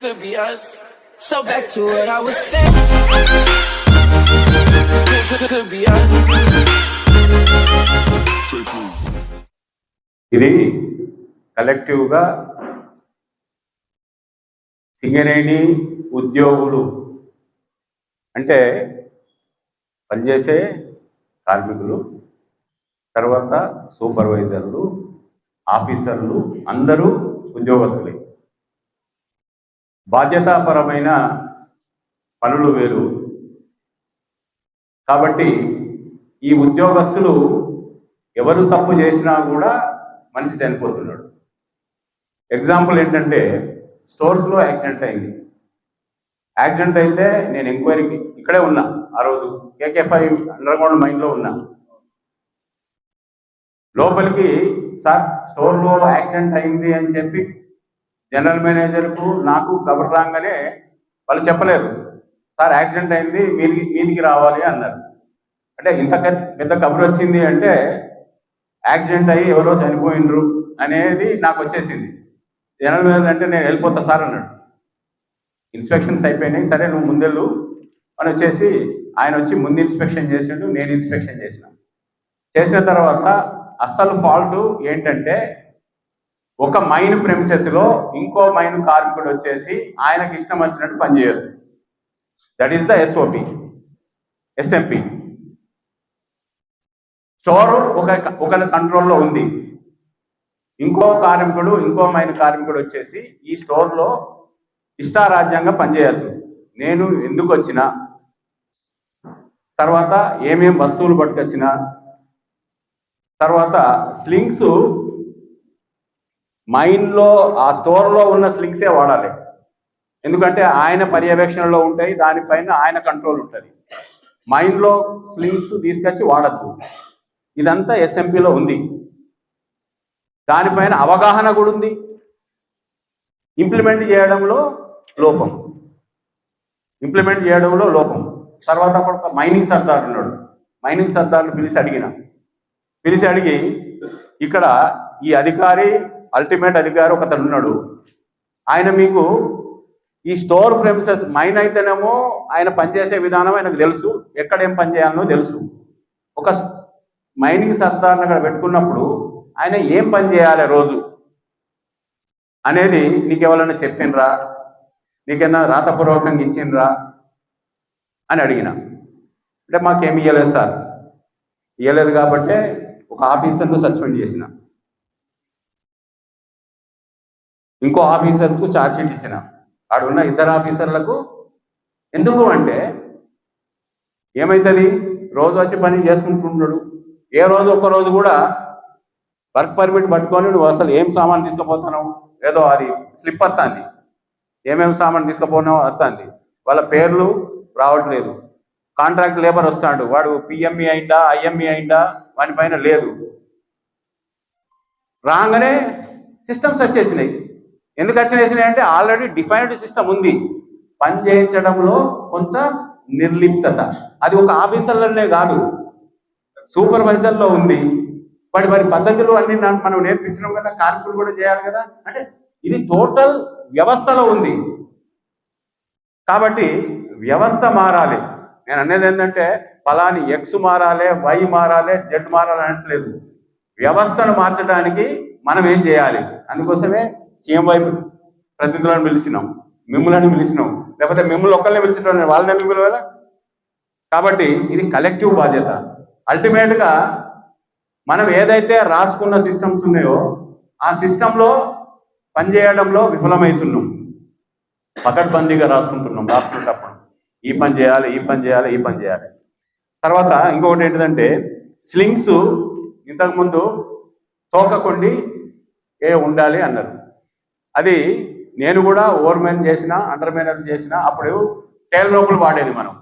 Could be us. So back to what I was saying. Could, could, could be us. ఇది కలెక్టివ్గా సింగరేణి ఉద్యోగులు అంటే పనిచేసే కార్మికులు తర్వాత సూపర్వైజర్లు ఆఫీసర్లు అందరూ ఉద్యోగస్తులే బాధ్యతాపరమైన పనులు వేరు. కాబట్టి ఈ ఉద్యోగస్తులు ఎవరు తప్పు చేసినా కూడా మనిషి చనిపోతున్నాడు. ఎగ్జాంపుల్ ఏంటంటే స్టోర్స్లో యాక్సిడెంట్ అయింది. యాక్సిడెంట్ అయితే నేను ఎంక్వైరీకి ఇక్కడే ఉన్నా ఆ రోజు కేకే ఫైవ్ అండర్ గ్రౌండ్ మైండ్లో ఉన్నా. లోపలికి సార్ స్టోర్లో యాక్సిడెంట్ అయింది అని చెప్పి జనరల్ మేనేజర్కు నాకు కబురు రాగానే వాళ్ళు చెప్పలేదు. సార్ యాక్సిడెంట్ అయింది మీదికి మీదికి రావాలి అన్నారు. అంటే ఇంత పెద్ద- పెద్ద వచ్చింది అంటే యాక్సిడెంట్ అయ్యి ఎవరో చనిపోయినరు అనేది నాకు వచ్చేసింది. జనరల్ మేనేజర్ అంటే నేను వెళ్ళిపోతా సార్ అన్నాడు. ఇన్స్పెక్షన్స్ అయిపోయినాయి. సరే నువ్వు ముందెళ్ళు అని వచ్చేసి ఆయన వచ్చి ముందు ఇన్స్పెక్షన్ చేసిండు నేను ఇన్స్పెక్షన్ చేసిన. చేసిన తర్వాత అస్సలు ఫాల్ట్ ఏంటంటే ఒక మైన్ ప్రెమిసెస్లో ఇంకో మైన్ కార్మికుడు వచ్చేసి ఆయనకి ఇష్టం వచ్చినట్టు పనిచేయదు that is the SOP SMP store ఒక ఒకరి కంట్రోల్లో ఉంది. ఇంకో కార్మికుడు ఇంకో మైన కార్మికుడు వచ్చేసి ఈ స్టోర్లో ఇష్టారాజ్యంగా పనిచేయద్దు నేను ఎందుకు వచ్చినా తర్వాత ఏమేం వస్తువులు పట్టుకొచ్చినా తర్వాత స్లింగ్స్ మైండ్లో ఆ స్టోర్లో ఉన్న స్లింగ్సే వాడాలి. ఎందుకంటే ఆయన పర్యవేక్షణలో ఉంటాయి దానిపైన ఆయన కంట్రోల్ ఉంటుంది. మైండ్లో స్లింగ్స్ తీసుకొచ్చి వాడద్దు. ఇదంతా ఎస్ఎంపీలో ఉంది. దానిపైన అవగాహన కూడా ఉంది. ఇంప్లిమెంట్ చేయడంలో లోపం. ఇంప్లిమెంట్ చేయడంలో లోపం. తర్వాత అక్కడ మైనింగ్ సర్దార్ ఉన్నాడు. మైనింగ్ సర్దార్ను పిలిచి అడిగిన. పిలిచి అడిగి ఇక్కడ ఈ అధికారి అల్టిమేట్ అధికారి ఒకతను ఉన్నాడు. ఆయన మీకు ఈ స్టోర్ ప్రెమిసెస్ మైన్ అయితేనేమో ఆయన పనిచేసే విధానం ఆయనకు తెలుసు. ఎక్కడ ఏం పని చేయాలనో తెలుసు. ఒక మైనింగ్ సత్తాన్ని అక్కడ పెట్టుకున్నప్పుడు ఆయన ఏం పని చేయాలి రోజు అనేది నీకు ఎవరైనా చెప్పినరా? నీకేనా రాతపూర్వకంగా ఇచ్చిండ్రా అని అడిగిన. అంటే మాకేమి ఇవ్వలేదు సార్. ఇవ్వలేదు కాబట్టే ఒక ఆఫీసర్ను సస్పెండ్ చేసిన. ఇంకో ఆఫీసర్స్కు ఛార్జ్షీట్ ఇచ్చిన. అక్కడ ఉన్న ఇద్దరు ఆఫీసర్లకు ఎందుకు అంటే ఏమవుతుంది రోజు వచ్చి పని చేసుకుంటున్నాడు ఏ రోజు ఒక్క రోజు కూడా వర్క్ పర్మిట్ పట్టుకొని నువ్వు అసలు ఏం సామాన్ తీసుకుపోతున్నావు? ఏదో అది స్లిప్ వస్తుంది. ఏమేమి సామాన్ తీసుకుపోయినావు వస్తుంది. వాళ్ళ పేర్లు రావట్లేదు. కాంట్రాక్ట్ లేబర్ వస్తాడు. వాడు పిఎంఈ అయిందా ఐఎంఈ అయిందా? వాని పైన లేదు. రాగానే సిస్టమ్స్ వచ్చేసినాయి. ఎందుకు వచ్చేసినాయి అంటే ఆల్రెడీ డిఫైన్డ్ సిస్టమ్ ఉంది. పని చేయించడంలో కొంత నిర్లిప్తత. అది ఒక ఆఫీసర్లనే కాదు సూపర్వైజర్లో ఉంది. వాటి వారి పద్ధతులు అన్ని మనం నేర్పించడం కదా కార్మికులు కూడా చేయాలి కదా. అంటే ఇది టోటల్ వ్యవస్థలో ఉంది. కాబట్టి వ్యవస్థ మారాలి. నేను అనేది ఏంటంటే ఫలాని ఎక్స్ మారాలి వై మారాలి జెడ్ మారాలి అనట్లేదు. వ్యవస్థను మార్చడానికి మనం ఏం చేయాలి? అందుకోసమే సీఎం వైపు ప్రతినిధులను పిలిచినాం మిమ్మల్ని పిలిచినాం. లేకపోతే మిమ్మల్ని ఒక్కరిని పిలిచిన వాళ్ళని ఎందుకు పిలవాలా? కాబట్టి ఇది కలెక్టివ్ బాధ్యత. అల్టిమేట్గా మనం ఏదైతే రాసుకున్న సిస్టమ్స్ ఉన్నాయో ఆ సిస్టంలో పనిచేయడంలో విఫలమవుతున్నాం పకడ్బందీగా రాసుకుంటున్నాం రాసుకునేటప్పుడు ఈ పని చేయాలి ఈ పని చేయాలి ఈ పని చేయాలి. తర్వాత ఇంకొకటి ఏంటిదంటే స్లింగ్స్ ఇంతకుముందు తోకకొండి ఏ ఉండాలి అన్నారు. అది నేను కూడా ఓవర్మెన్ చేసిన అండర్ మేనర్ చేసిన అప్పుడు టైల్ రోపులు వాడేది మనం.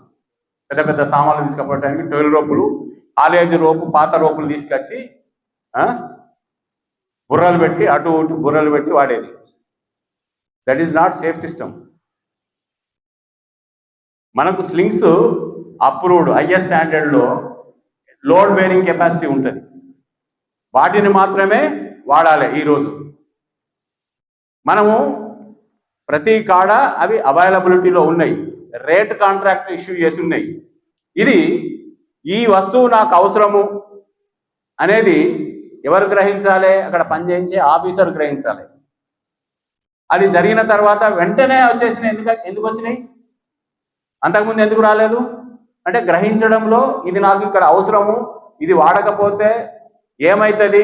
పెద్ద పెద్ద సామాన్లు తీసుకుపోవడానికి టైల్ రోపులు కాలేజ్ రోపు పాత రోపులు తీసుకొచ్చి బుర్రలు పెట్టి అటు ఇటు బుర్రలు పెట్టి వాడేది. That is not safe system మనకు స్లింగ్స్ అప్రూవ్డ్ హయ్యర్ స్టాండర్డ్లో లోడ్ బేరింగ్ కెపాసిటీ ఉంటుంది. వాటిని మాత్రమే వాడాలి ఈరోజు. మనము ప్రతి కాడ అవి అవైలబిలిటీలో ఉన్నాయి. రేట్ కాంట్రాక్ట్ ఇష్యూ చేసి ఉన్నాయి. ఇది ఈ వస్తువు నాకు అవసరము అనేది ఎవరు గ్రహించాలి? అక్కడ పనిచేయించే ఆఫీసర్ గ్రహించాలి. అది జరిగిన తర్వాత వెంటనే వచ్చేసినాయి. ఎందుకు ఎందుకు వచ్చినాయి? అంతకుముందు ఎందుకు రాలేదు? అంటే గ్రహించడంలో ఇది నాకు ఇక్కడ అవసరము ఇది వాడకపోతే ఏమవుతుంది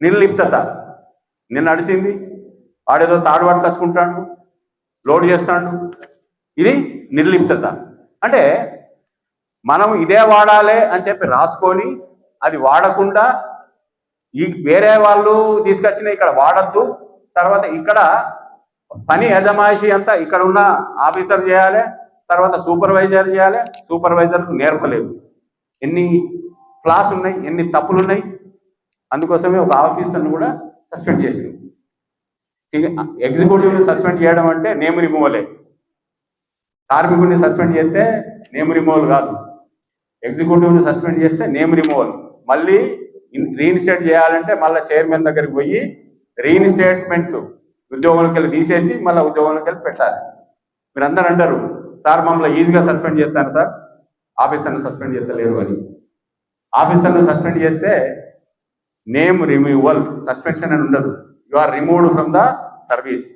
నిర్లిప్తత. నిన్న నడిచింది వాడేదో తాడు పట్టుకొచ్చుకుంటాడు లోడ్ చేస్తాడు. ఇది నిర్లిప్తత. అంటే మనం ఇదే వాడాలి అని చెప్పి రాసుకొని అది వాడకుండా ఈ వేరే వాళ్ళు తీసుకొచ్చిన ఇక్కడ వాడద్దు. తర్వాత ఇక్కడ పని యజమాయిషి అంతా ఇక్కడ ఉన్న ఆఫీసర్ చేయాలి తర్వాత సూపర్వైజర్ చేయాలి. సూపర్వైజర్కు నేర్పలేదు. ఎన్ని ఫ్లాస్ ఉన్నాయి ఎన్ని తప్పులు ఉన్నాయి అందుకోసమే ఒక ఆఫీసర్ని కూడా సస్పెండ్ చేసింది. ఎగ్జిక్యూటివ్ని సస్పెండ్ చేయడం అంటే నేమ్ రిమూవలే కార్మికుడిని సస్పెండ్ చేస్తే నేమ్ రిమూవల్ కాదు. ఎగ్జిక్యూటివ్ని సస్పెండ్ చేస్తే నేమ్ రిమూవల్ మళ్ళీ రీఇన్స్టేట్ చేయాలంటే మళ్ళీ చైర్మన్ దగ్గరికి పోయి రీఇన్స్టేట్మెంట్ ఉద్యోగంలోకి వెళ్ళి తీసేసి మళ్ళీ ఉద్యోగంలోకి వెళ్ళి పెట్టాలి. మీరందరూ అంటారు సార్ మమ్మల్ని ఈజీగా సస్పెండ్ చేస్తాను సార్? ఆఫీసర్ని సస్పెండ్ చేస్తలేరు అని. ఆఫీసర్ని సస్పెండ్ చేస్తే నేమ్ రిమూవల్ సస్పెన్షన్ అని ఉండదు. You are removed from the service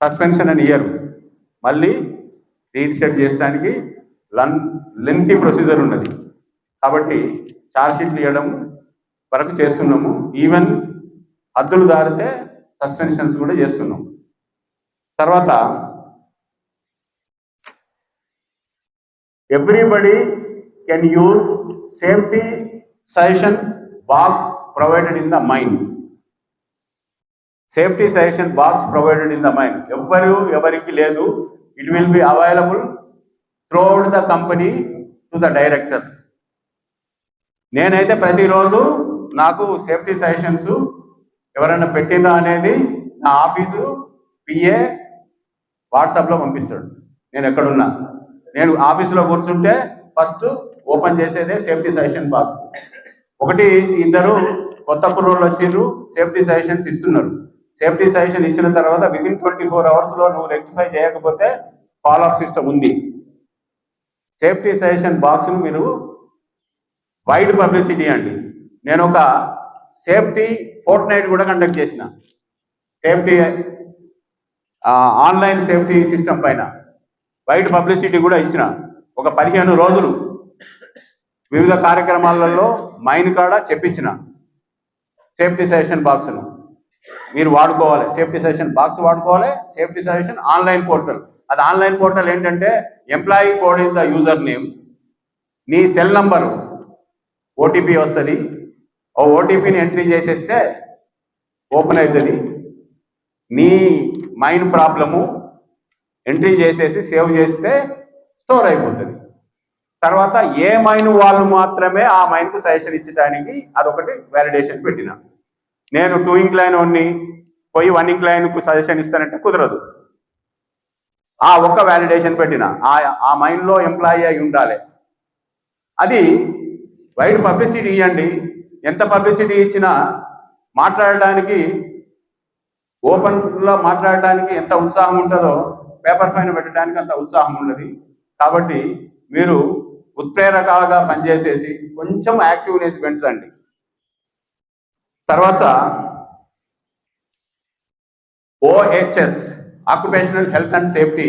suspension అని ఇయర్ మళ్ళీ రీఇన్స్టేట్ చేయడానికి లన్ లెంతీ ప్రొసీజర్ ఉన్నది. కాబట్టి ఛార్జ్షీట్లు ఇవ్వడం వరకు చేస్తున్నాము. ఈవెన్ హద్దులు దారితే సస్పెన్షన్స్ కూడా చేస్తున్నాం. తర్వాత everybody can use safety suggestion box provided in the mind safety suggestion box provided in the mind. ఎవ్వరు ఎవరికి లేదు. It will be available throughout the company to the directors నేనైతే ప్రతిరోజు నాకు సేఫ్టీ సజెషన్స్ ఎవరైనా పెట్టిందా అనేది నా ఆఫీసు పిఏ వాట్సాప్లో పంపిస్తాడు. నేను ఎక్కడున్నా. నేను ఆఫీసులో కూర్చుంటే ఫస్ట్ ఓపెన్ చేసేదే సేఫ్టీ సజెషన్ బాక్స్. ఒకటి ఇద్దరు కొత్త కుర్రోళ్ళు వచ్చిండ్రు సేఫ్టీ సజెషన్స్ ఇస్తున్నారు. సేఫ్టీ సజెషన్ ఇచ్చిన తర్వాత విత్ ఇన్ ట్వంటీ ఫోర్ అవర్స్లో నువ్వు రెక్టిఫై చేయకపోతే ఫాలోఅప్ సిస్టమ్ ఉంది. సేఫ్టీ సజెషన్ బాక్స్ను మీరు వైడ్ పబ్లిసిటీ అండి. నేను ఒక సేఫ్టీ ఫోర్ట్ నైట్ కూడా కండక్ట్ చేసిన. సేఫ్టీ ఆన్లైన్ సేఫ్టీ సిస్టమ్ పైన. వైడ్ పబ్లిసిటీ కూడా ఇచ్చిన. ఒక పదిహేను రోజులు వివిధ కార్యక్రమాలలో మైన్ కాడ చెప్పించిన. సేఫ్టీ సజెషన్ బాక్స్ను మీరు వాడుకోవాలి. సేఫ్టీ సజెషన్ బాక్స్ వాడుకోవాలి. Safety suggestion online portal. అది ఆన్లైన్ పోర్టల్ ఏంటంటే employee code is the user name. నీ సెల్ నంబరు ఓటీపీ వస్తుంది. ఓ ఓటీపీని ఎంట్రీ చేసేస్తే ఓపెన్ అవుతుంది నీ మైండ్ ప్రాబ్లము ఎంట్రీ చేసేసి సేవ్ చేస్తే స్టోర్ అయిపోతుంది. తర్వాత ఏ మైన్ వాళ్ళు మాత్రమే ఆ మైన్కు సజెషన్ ఇచ్చడానికి అదొకటి వ్యాలిడేషన్ పెట్టిన. నేను టూ ఇంక్లైన్ ఓన్ని పోయి వన్ ఇంక్లైన్కు సజెషన్ ఇస్తానంటే కుదరదు. ఆ ఒక్క వ్యాలిడేషన్ పెట్టిన ఆ ఆ మైండ్లో ఎంప్లాయీ అయి ఉండాలి. అది వైడ్ పబ్లిసిటీ ఇవ్వండి ఎంత పబ్లిసిటీ ఇచ్చినా మాట్లాడడానికి ఓపెన్లో మాట్లాడడానికి ఎంత ఉత్సాహం ఉంటుందో పేపర్ పైన పెట్టడానికి అంత ఉత్సాహం ఉన్నది కాబట్టి మీరు ఉత్ప్రేరకాలుగా పనిచేసేసి కొంచెం యాక్టివ్నెస్ పెంచండి. తర్వాత OHS occupational health and safety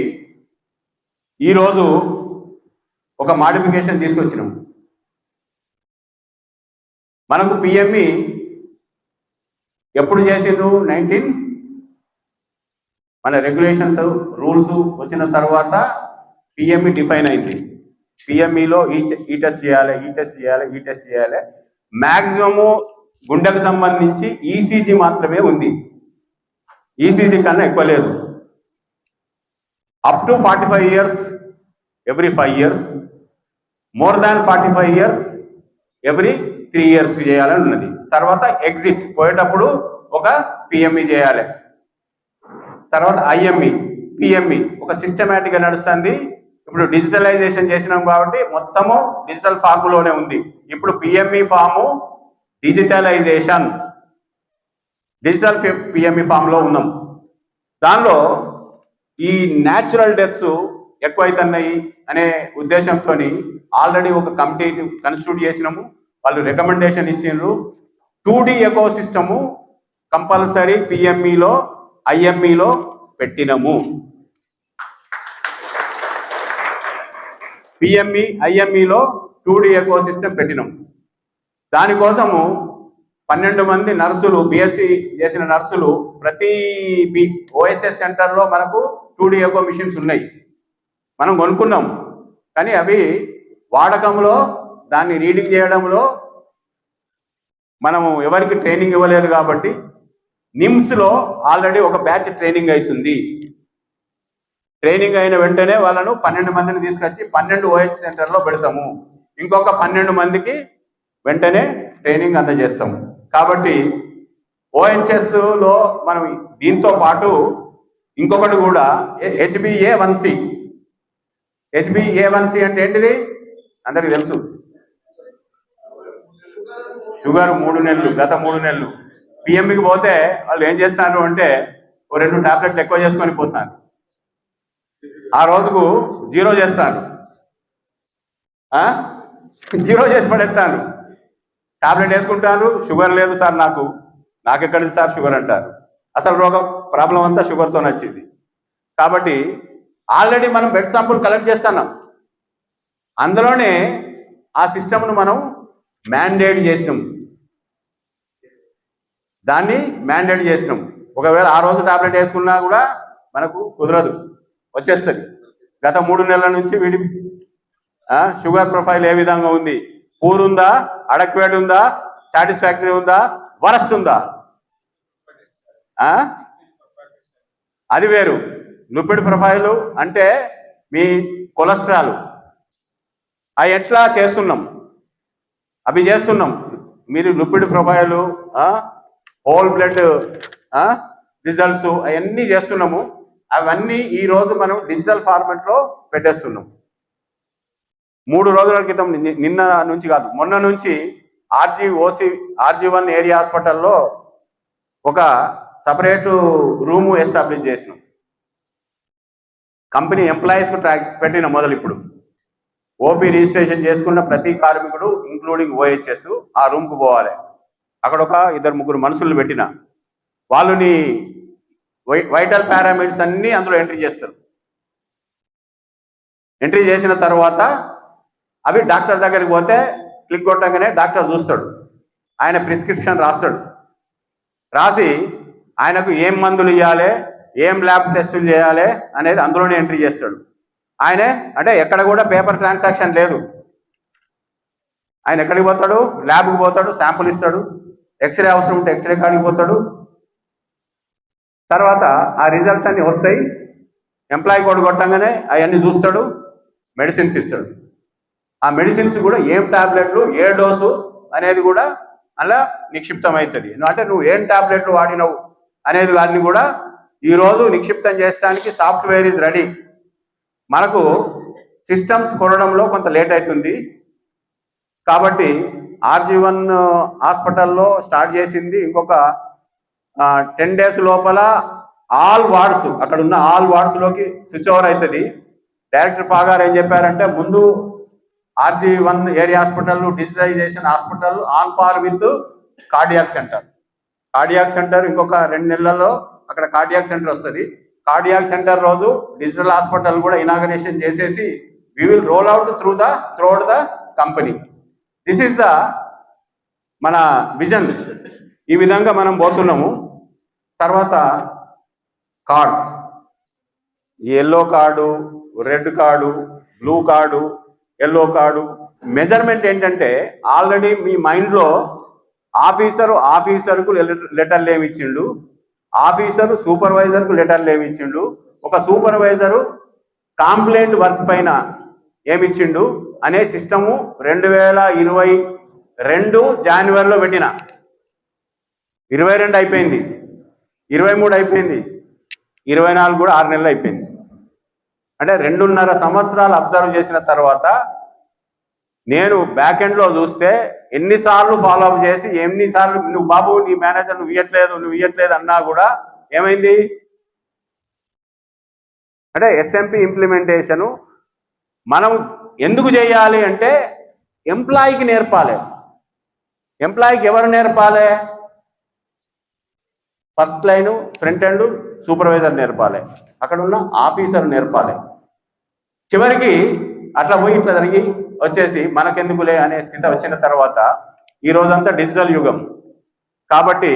ఈరోజు ఒక మాడిఫికేషన్ తీసుకొచ్చినాం. మనకు పిఎంఈ ఎప్పుడు చేసిండ్రు? నైన్టీన్ మన రెగ్యులేషన్స్ రూల్స్ వచ్చిన తర్వాత పిఎంఈ డిఫైన్ అయింది. పిఎంఈలో ఈ ఈ టెస్ట్ చేయాలి e ఈ టెస్ట్ చేయాలి ఈ టెస్ట్ చేయాలి. మ్యాక్సిమము గుండెకు సంబంధించి ఈసీజీ మాత్రమే ఉంది. ఈసీజీ కన్నా ఎక్కువ లేదు. Up to forty five years every five years more than forty five years every three years చేయాలని ఉన్నది. తర్వాత ఎగ్జిట్ పోయేటప్పుడు ఒక పిఎంఈ చేయాలి. తర్వాత ఐఎంఈ పిఎంఈ ఒక సిస్టమేటిక్గా నడుస్తుంది. ఇప్పుడు డిజిటలైజేషన్ చేసినాం కాబట్టి మొత్తము డిజిటల్ ఫామ్లోనే ఉంది. ఇప్పుడు PME form digitalisation digital PME ఫామ్లో ఉన్నాం. దానిలో ఈ న్యాచురల్ డెత్స్ ఎక్కువైతున్నాయి అనే ఉద్దేశంతో ఆల్రెడీ ఒక కమిటీ కన్స్టిట్యూట్ చేసినాము. వాళ్ళు రికమెండేషన్ ఇచ్చిండ్రు. Two D echo system compulsory పిఎంఈలో ఐఎంఈలో పెట్టినము. పిఎంఈ ఐఎంఈలో టూ డి ఎకో సిస్టమ్ పెట్టినాము దానికోసము పన్నెండు మంది నర్సులు బిఎస్సి చేసిన నర్సులు ప్రతి ఓహెచ్ఎస్ సెంటర్లో మనకు టూ డి మిషన్స్ ఉన్నాయి. మనం కొనుక్కున్నాం. కానీ అవి వాడకంలో దాన్ని రీడింగ్ చేయడంలో మనము ఎవరికి ట్రైనింగ్ ఇవ్వలేదు కాబట్టి నిమ్స్లో ఆల్రెడీ ఒక బ్యాచ్ ట్రైనింగ్ అవుతుంది ట్రైనింగ్ అయిన వెంటనే వాళ్ళను పన్నెండు మందిని తీసుకొచ్చి పన్నెండు ఓహెచ్ సెంటర్లో పెడతాము. ఇంకొక పన్నెండు మందికి వెంటనే ట్రైనింగ్ అందజేస్తాము కాబట్టి OHS లో మనం దీంతో పాటు ఇంకొకటి కూడా HBA one C. HBA one C అంటే ఏంటిది? అందరికి తెలుసు. షుగర్ మూడు నెలలు గత మూడు నెలలు. పిఎంకి పోతే వాళ్ళు ఏం చేస్తున్నారు అంటే ఓ రెండు టాబ్లెట్లు ఎక్కువ చేసుకొని పోతున్నారు. ఆ రోజుకు జీరో చేస్తాను జీరో చేసి పడేస్తాను టాబ్లెట్ వేసుకుంటాను షుగర్ లేదు సార్ నాకు. నాకెక్కడిది సార్ షుగర్ అంటారు. అసలు రోగం ప్రాబ్లం అంతా షుగర్తో వచ్చింది. కాబట్టి ఆల్రెడీ మనం బెడ్ శాంపుల్ కలెక్ట్ చేస్తున్నాం. అందులోనే ఆ సిస్టమ్ను మనం మ్యాండేట్ చేసినాం. దాన్ని మ్యాండేట్ చేసినాం. ఒకవేళ ఆ రోజు టాబ్లెట్ వేసుకున్నా కూడా మనకు కుదరదు. వచ్చేస్తుంది. గత మూడు నెలల నుంచి వీడి షుగర్ ప్రొఫైల్ ఏ విధంగా ఉంది? పూర్ ఉందా అడక్వేట్ ఉందా సాటిస్ఫాక్టరీ ఉందా? వరస్ట్ ఉందా? అది వేరు. లిపిడ్ ప్రొఫైలు అంటే మీ కొలెస్ట్రాల్. అవి ఎట్లా చేస్తున్నాం? అవి చేస్తున్నాం. మీరు lipid profile whole blood results అవన్నీ చేస్తున్నాము. అవన్నీ ఈరోజు మనం డిజిటల్ ఫార్మెట్లో పెట్టేస్తున్నాం. మూడు రోజుల క్రితం నిన్న నుంచి కాదు మొన్న నుంచి RG OC RG one area హాస్పిటల్లో ఒక సపరేట్ రూము ఎస్టాబ్లిష్ చేసినాం. కంపెనీ ఎంప్లాయీస్కు ట్రాక్ పెట్టిన మొదలు ఇప్పుడు. ఓపీ రిజిస్ట్రేషన్ చేసుకున్న ప్రతి కార్మికుడు ఇంక్లూడింగ్ ఓహెచ్ఎస్ ఆ రూమ్కు పోవాలి. అక్కడ ఒక ఇద్దరు ముగ్గురు మనుషులు పెట్టిన. వాళ్ళుని వై- వైటల్ పారామీటర్స్ అన్ని అందులో ఎంట్రీ చేస్తారు. ఎంట్రీ చేసిన తర్వాత అవి డాక్టర్ దగ్గరికి పోతే క్లిక్ కొట్టగానే డాక్టర్ చూస్తాడు. ఆయన ప్రిస్క్రిప్షన్ రాస్తాడు. రాసి ఆయనకు ఏం మందులు ఇవ్వాలి ఏం ల్యాబ్ టెస్టులు చేయాలి అనేది అందులోనే ఎంట్రీ చేస్తాడు. ఆయనే అంటే ఎక్కడ కూడా పేపర్ ట్రాన్సాక్షన్ లేదు. ఆయన ఎక్కడికి పోతాడు? ల్యాబ్కి పోతాడు శాంపుల్ ఇస్తాడు. ఎక్స్రే అవసరం ఉంటే ఎక్స్రే కాడికి పోతాడు. తర్వాత ఆ రిజల్ట్స్ అన్ని వస్తాయి. ఎంప్లాయీ కోడ్ కొట్టంగానే అవన్నీ చూస్తాడు. మెడిసిన్స్ ఇస్తాడు. ఆ మెడిసిన్స్ కూడా ఏం టాబ్లెట్లు ఏ డోసు అనేది కూడా అలా నిక్షిప్తం అవుతుంది అంటే నువ్వు ఏం టాబ్లెట్లు వాడినవు అనేది వాటిని కూడా ఈరోజు నిక్షిప్తం చేయడానికి సాఫ్ట్వేర్ ఇస్ రెడీ మనకు సిస్టమ్స్ కొనడంలో కొంత లేట్ అవుతుంది కాబట్టి ఆర్జీ వన్ హాస్పిటల్లో స్టార్ట్ చేసింది ఇంకొక టెన్ డేస్ లోపల ఆల్ వార్డ్స్ అక్కడ ఉన్న ఆల్ వార్డ్స్లోకి స్విచ్ ఓవర్ అవుతుంది. డైరెక్టర్ పాగారు ఏం చెప్పారంటే ముందు RG one area hospital digitalisation hospital on par with cardiac centre. Cardiac centre ఇంకొక రెండు నెలల్లో అక్కడ కార్డియాక్ సెంటర్ వస్తుంది. కార్డియాక్ సెంటర్ రోజు డిజిటల్ హాస్పిటల్ కూడా ఇనాగరేషన్ చేసేసి we will roll out through the throughout the company this is the మన vision ఈ విధంగా మనం పోతున్నాము. తర్వాత cards. Yellow card red card blue card yellow card. Measurement ఏంటంటే ఆల్రెడీ మీ మైండ్లో ఆఫీసరు ఆఫీసర్కు లెటర్లు ఏమి ఇచ్చిండు. ఆఫీసరు సూపర్వైజర్కు లెటర్లు ఏమి ఇచ్చిండు. ఒక సూపర్వైజరు కాంప్లైంట్ వర్క్ పైన ఏమి ఇచ్చిండు అనే సిస్టము రెండు వేల ఇరవై రెండు జనవరిలో పెట్టిన. ఇరవై రెండు అయిపోయింది. ఇరవై మూడు అయిపోయింది. ఇరవై నాలుగు కూడా ఆరు నెలలు అయిపోయింది. అంటే రెండున్నర సంవత్సరాలు అబ్జర్వ్ చేసిన తర్వాత నేను బ్యాక్ ఎండ్లో చూస్తే ఎన్నిసార్లు ఫాలో అప్ చేసి ఎన్నిసార్లు నువ్వు బాబు నీ మేనేజర్ నువ్వు ఇవ్వట్లేదు నువ్వు ఇవ్వట్లేదు అన్నా కూడా ఏమైంది? అంటే ఎస్ఎంపి ఇంప్లిమెంటేషను మనం ఎందుకు చేయాలి అంటే ఎంప్లాయీకి నేర్పాలి. ఎంప్లాయీకి ఎవరు నేర్పాలి? First line front end supervisor నేర్పాలి. అక్కడ ఉన్న ఆఫీసర్ నేర్పాలి. చివరికి అట్లా పోయి ఇట్లా జరిగి వచ్చేసి మనకెందుకులే అనే స్థితి వచ్చిన తర్వాత ఈ రోజంతా డిజిటల్ యుగం. కాబట్టి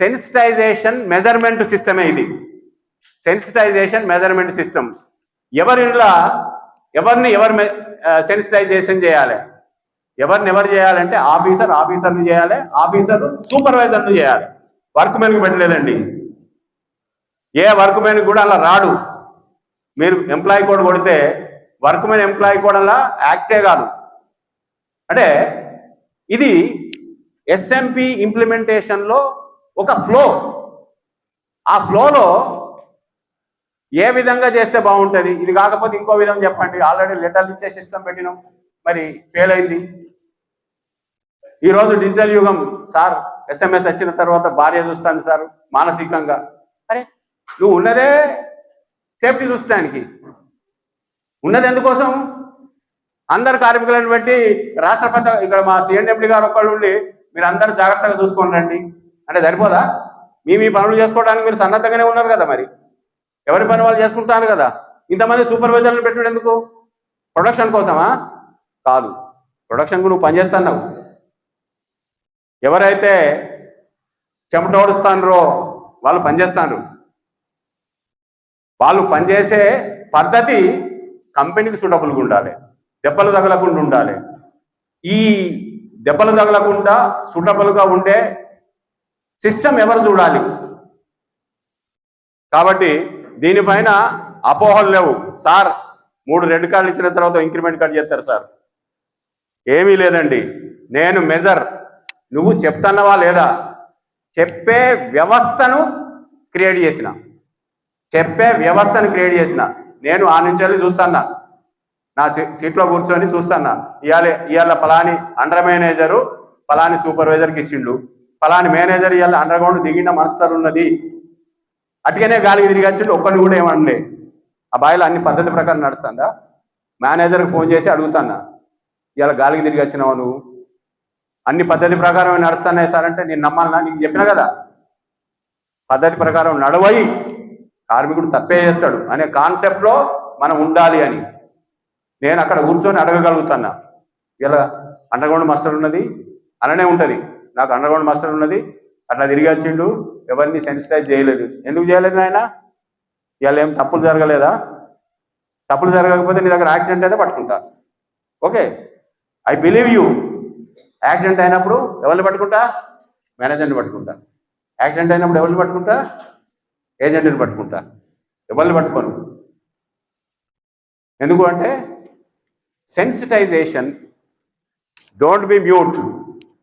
సెన్సిటైజేషన్ మెజర్మెంట్ సిస్టమే ఇది. సెన్సిటైజేషన్ మెజర్మెంట్ సిస్టమ్ ఎవరిలా ఎవరిని ఎవరు సెన్సిటైజేషన్ చేయాలి? ఎవరిని ఎవరు చేయాలంటే ఆఫీసర్ ఆఫీసర్ని చేయాలి ఆఫీసర్ సూపర్వైజర్ను చేయాలి. వర్క్ మెన్కి పెట్టలేదండి. ఏ వర్క్ మెన్ కూడా అలా రాడు. మీరు ఎంప్లాయీ కోడ్ కొడితే వర్క్ మెన్ ఎంప్లాయీ కోడ్ అలా యాక్టే కాదు. అంటే ఇది ఎస్ఎంపి ఇంప్లిమెంటేషన్లో ఒక ఫ్లో ఆ ఫ్లోలో ఏ విధంగా చేస్తే బాగుంటుంది? ఇది కాకపోతే ఇంకో విధంగా చెప్పండి. ఆల్రెడీ లెటర్లు ఇచ్చే సిస్టమ్ పెట్టినాం. మరి ఫెయిల్ అయింది. ఈరోజు డిజిటల్ యుగం. సార్ ఎస్ఎంఎస్ వచ్చిన తర్వాత భార్య చూస్తాను సార్ మానసికంగా. నువ్వు ఉన్నదే సేఫ్టీ చూసడానికి ఉన్నది ఎందుకోసం? అందరు కార్మికులను బట్టి రాష్ట్రపతి ఇక్కడ మా సిఎండబ్ల్యూ గారు ఒక్కళ్ళు ఉండి మీరు అందరు జాగ్రత్తగా చూసుకొని రండి. అంటే సరిపోదా? మీ మీ పనులు చేసుకోవడానికి మీరు సన్నద్ధంగానే ఉన్నారు కదా మరి. ఎవరి పని వాళ్ళు చేసుకుంటారు కదా? ఇంతమంది సూపర్వైజర్లు పెట్టడం ఎందుకు? ప్రొడక్షన్ కోసమా? కాదు. ప్రొడక్షన్కు నువ్వు పనిచేస్తున్నావు ఎవరైతే చెమట వాళ్ళు పనిచేస్తారు వాళ్ళు పనిచేసే పద్ధతి కంపెనీకి సూటబుల్గా ఉండాలి. దెబ్బలు తగలకుండా ఉండాలి. ఈ దెబ్బలు తగలకుండా సూటబుల్గా ఉండే సిస్టమ్ ఎవరు చూడాలి? కాబట్టి దీనిపైన అపోహలు లేవు. సార్ మూడు రెడ్ కార్డులు ఇచ్చిన తర్వాత ఇంక్రిమెంట్ కార్డు చేస్తారు సార్. ఏమీ లేదండి. నేను మెజర్ నువ్వు చెప్తున్నవా లేదా? చెప్పే వ్యవస్థను క్రియేట్ చేసిన. చెప్పే వ్యవస్థను క్రియేట్ చేసిన. నేను ఆ నుంచి వెళ్ళి చూస్తాన్నా. నా సీట్లో కూర్చొని చూస్తాన్నా. ఇవాళ ఇవాళ పలాని అండర్ మేనేజరు పలాని సూపర్వైజర్కి ఇచ్చిండు. పలాని మేనేజర్ ఇవాళ అండర్ గ్రౌండ్ దిగిన మాస్టర్ ఉన్నది. అటుగానే గాలికి తిరిగి వచ్చిండు. ఒక్కరిని కూడా ఏమండి ఆ బాయిలో అన్ని పద్ధతి ప్రకారం నడుస్తుందా? మేనేజర్కి ఫోన్ చేసి అడుగుతాన్నా. ఇవాళ గాలికి తిరిగి వచ్చినావు నువ్వు? అన్ని పద్ధతి ప్రకారం నడుస్తున్నాయి సార్ అంటే నేను నమ్మాలన్నా నీకు చెప్పిన కదా. పద్ధతి ప్రకారం నడవయి. కార్మికుడు తప్పే చేస్తాడు అనే కాన్సెప్ట్లో మనం ఉండాలి అని. నేను అక్కడ కూర్చొని అడగగలుగుతున్నా. ఇలా అండర్గ్రౌండ్ మాస్టర్ ఉన్నది అలానే ఉంటుంది. నాకు అండర్గ్రౌండ్ మాస్టర్ ఉన్నది అట్లా తిరిగి వచ్చిండు ఎవరిని సెన్సిటైజ్ చేయలేదు. ఎందుకు చేయలేదు నాయన? ఇవాళ ఏం తప్పులు జరగలేదా? తప్పులు జరగకపోతే నీ దగ్గర యాక్సిడెంట్ అయితే పట్టుకుంటా. Okay? I believe you accident అయినప్పుడు ఎవరిని పట్టుకుంటా? మేనేజర్ని పట్టుకుంటా. యాక్సిడెంట్ అయినప్పుడు ఎవరిని పట్టుకుంటా? ఏజెంట్ని పట్టుకుంటా? ఎవరిని పట్టుకోను? ఎందుకు అంటే సెన్సిటైజేషన్ డోంట్ బి మ్యూట్.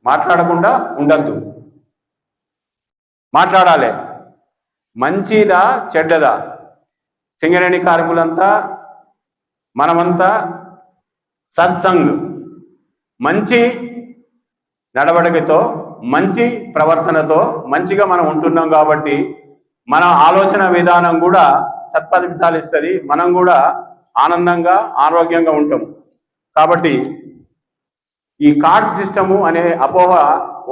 మాట్లాడకుండా ఉండద్దు. మాట్లాడాలి. మంచిదా చెడ్డదా? సింగరేణి కార్మికులంతా మనమంతా సత్సంగ్. మంచి నడవడికతో మంచి ప్రవర్తనతో మంచిగా మనం ఉంటున్నాం కాబట్టి మన ఆలోచన విధానం కూడా సత్ఫలితాలు ఇస్తుంది. మనం కూడా ఆనందంగా ఆరోగ్యంగా ఉంటాం. కాబట్టి ఈ కార్డ్ సిస్టము అనే అపోహ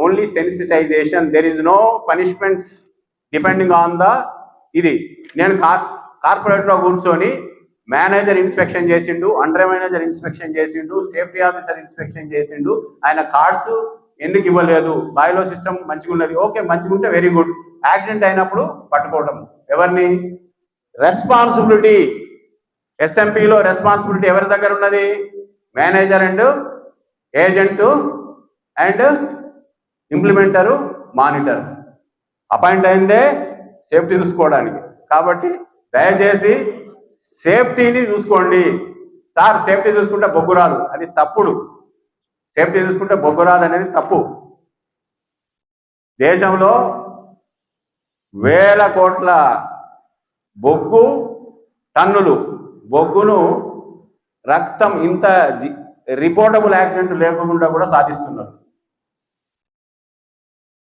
only sensitisation there is no punishments depending on the ఇది. నేను కార్ కార్పొరేట్లో కూర్చొని మేనేజర్ ఇన్స్పెక్షన్ చేసిండు అండర్ మేనేజర్ ఇన్స్పెక్షన్ చేసిండు సేఫ్టీ ఆఫీసర్ ఇన్స్పెక్షన్ చేసిండు. ఆయన కార్డ్స్ ఎందుకు ఇవ్వలేదు? బాయిలో సిస్టమ్ మంచిగా ఉన్నది ఓకే మంచిగా ఉంటే వెరీ గుడ్ యాక్సిడెంట్ అయినప్పుడు పట్టుకోవడం ఎవరిని? రెస్పాన్సిబిలిటీ. ఎస్ఎంపీలో రెస్పాన్సిబిలిటీ ఎవరి దగ్గర ఉన్నది? Manager and agent and implementer monitor. Appoint అయిందే సేఫ్టీ చూసుకోవడానికి. కాబట్టి దయచేసి సేఫ్టీని చూసుకోండి. సార్ సేఫ్టీ చూసుకుంటే బొగ్గు రాదు. అది తప్పుడు. సేఫ్టీ చూసుకుంటే బొగ్గురాదు అనేది తప్పు. దేశంలో వేల కోట్ల బొగ్గు టన్నులు. బొగ్గును రక్తం ఇంత రిపోర్టబుల్ యాక్సిడెంట్ లేకుండా కూడా సాధిస్తున్నారు.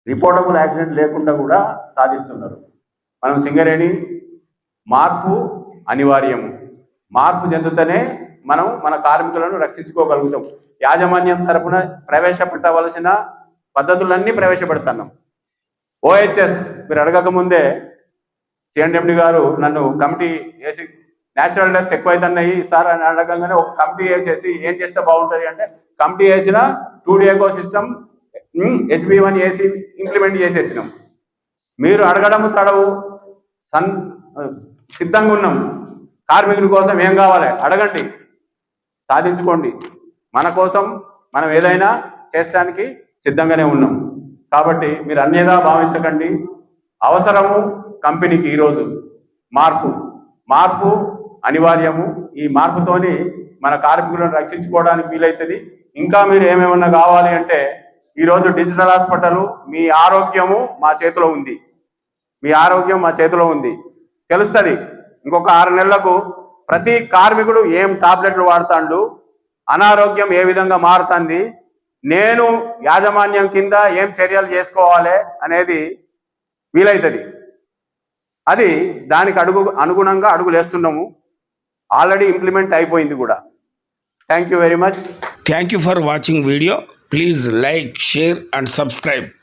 రిపోర్టబుల్ యాక్సిడెంట్ లేకుండా కూడా సాధిస్తున్నారు. మనం సింగరేణి మార్పు అనివార్యము. మార్పు చెందుతూనే మనం మన కార్మికులను రక్షించుకోగలుగుతాం. యాజమాన్యం తరపున ప్రవేశపెట్టవలసిన పద్ధతులన్నీ ప్రవేశపెడుతున్నాం. ఓహెచ్ఎస్ మీరు అడగక ముందే సిఎండి గారు నన్ను కమిటీ వేసి నేచురల్ డెత్స్ ఎక్కువైతున్నాయి సార్ అని అడగంగానే ఒక కమిటీ వేసేసి ఏం చేస్తే బాగుంటుంది? అంటే కమిటీ వేసిన two D echo system HB one వేసి ఇంప్లిమెంట్ చేసేసినాం. మీరు అడగడం తడవు సన్ సిద్ధంగా ఉన్నాం. కార్మికుల కోసం ఏం కావాలి? అడగండి. సాధించుకోండి. మన కోసం మనం ఏదైనా చేసడానికి సిద్ధంగానే ఉన్నాం. కాబట్టి మీరు అన్యదా భావించకండి. అవసరము కంపెనీకి ఈరోజు మార్పు. మార్పు అనివార్యము. ఈ మార్పుతోని మన కార్మికులను రక్షించుకోవడానికి వీలవుతుంది ఇంకా మీరు ఏమేమన్నా కావాలి అంటే ఈరోజు డిజిటల్ హాస్పిటల్ మీ ఆరోగ్యము మా చేతిలో ఉంది. మీ ఆరోగ్యం మా చేతిలో ఉంది. తెలుస్తుంది. ఇంకొక ఆరు నెలలకు ప్రతి కార్మికుడు ఏం టాబ్లెట్లు వాడుతాండు? అనారోగ్యం ఏ విధంగా మారుతుంది? నేను యాజమాన్యం కింద ఏం చర్యలు చేసుకోవాలి అనేది వీలవుతుంది అది దానికి అడుగు అనుగుణంగా అడుగులేస్తున్నాము ఆల్రెడీ ఇంప్లిమెంట్ అయిపోయింది కూడా. Thank you very much thank for watching video please like share and and subscribe.